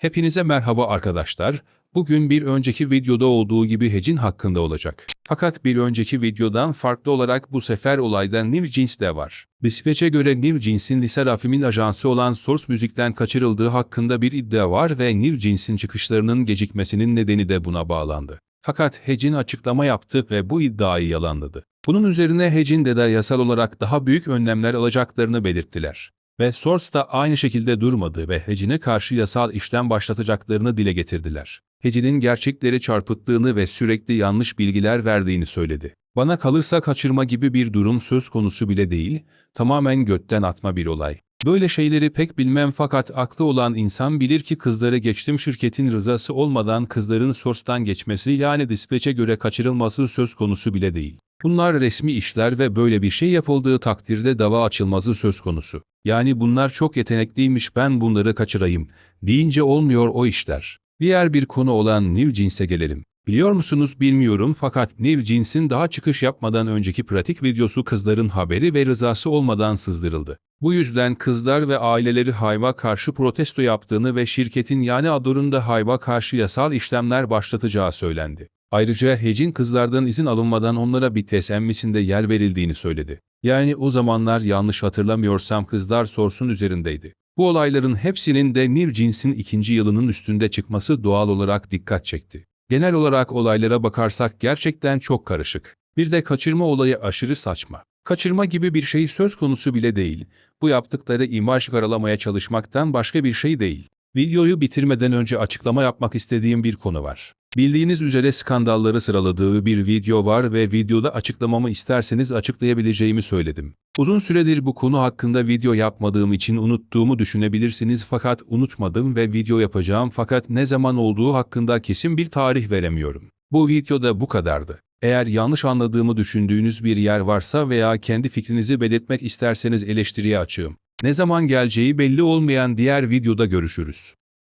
Hepinize merhaba arkadaşlar. Bugün bir önceki videoda olduğu gibi Hecin hakkında olacak. Fakat bir önceki videodan farklı olarak bu sefer olayda New Jeans de var. Dispatch'e göre New Jeans'in Lise Rafim'in ajansı olan Source Müzik'ten kaçırıldığı hakkında bir iddia var ve New Jeans'in çıkışlarının gecikmesinin nedeni de buna bağlandı. Fakat Hecin açıklama yaptı ve bu iddiayı yalanladı. Bunun üzerine Hecin de yasal olarak daha büyük önlemler alacaklarını belirttiler. Ve Source da aynı şekilde durmadı ve Hecin'e karşı yasal işlem başlatacaklarını dile getirdiler. Hecin'in gerçekleri çarpıttığını ve sürekli yanlış bilgiler verdiğini söyledi. Bana kalırsa kaçırma gibi bir durum söz konusu bile değil, tamamen götten atma bir olay. Böyle şeyleri pek bilmem fakat aklı olan insan bilir ki kızları geçtim şirketin rızası olmadan kızların Source'dan geçmesi yani dispatch'e göre kaçırılması söz konusu bile değil. Bunlar resmi işler ve böyle bir şey yapıldığı takdirde dava açılması söz konusu. Yani bunlar çok yetenekliymiş ben bunları kaçırayım deyince olmuyor o işler. Diğer bir konu olan New Jeans'e gelelim. Biliyor musunuz bilmiyorum fakat New Jeans'in daha çıkış yapmadan önceki pratik videosu kızların haberi ve rızası olmadan sızdırıldı. Bu yüzden kızlar ve aileleri Hayva karşı protesto yaptığını ve şirketin yani Ador'un Hayva karşı yasal işlemler başlatacağı söylendi. Ayrıca Hecin kızlardan izin alınmadan onlara bir tesemmisinde yer verildiğini söyledi. Yani o zamanlar yanlış hatırlamıyorsam kızlar sorsun üzerindeydi. Bu olayların hepsinin de New Jeans'in ikinci yılının üstünde çıkması doğal olarak dikkat çekti. Genel olarak olaylara bakarsak gerçekten çok karışık. Bir de kaçırma olayı aşırı saçma. Kaçırma gibi bir şey söz konusu bile değil. Bu yaptıkları imaj karalamaya çalışmaktan başka bir şey değil. Videoyu bitirmeden önce açıklama yapmak istediğim bir konu var. Bildiğiniz üzere skandalları sıraladığı bir video var ve videoda açıklamamı isterseniz açıklayabileceğimi söyledim. Uzun süredir bu konu hakkında video yapmadığım için unuttuğumu düşünebilirsiniz fakat unutmadım ve video yapacağım fakat ne zaman olduğu hakkında kesin bir tarih veremiyorum. Bu videoda bu kadardı. Eğer yanlış anladığımı düşündüğünüz bir yer varsa veya kendi fikrinizi belirtmek isterseniz eleştiriye açığım. Ne zaman geleceği belli olmayan diğer videoda görüşürüz.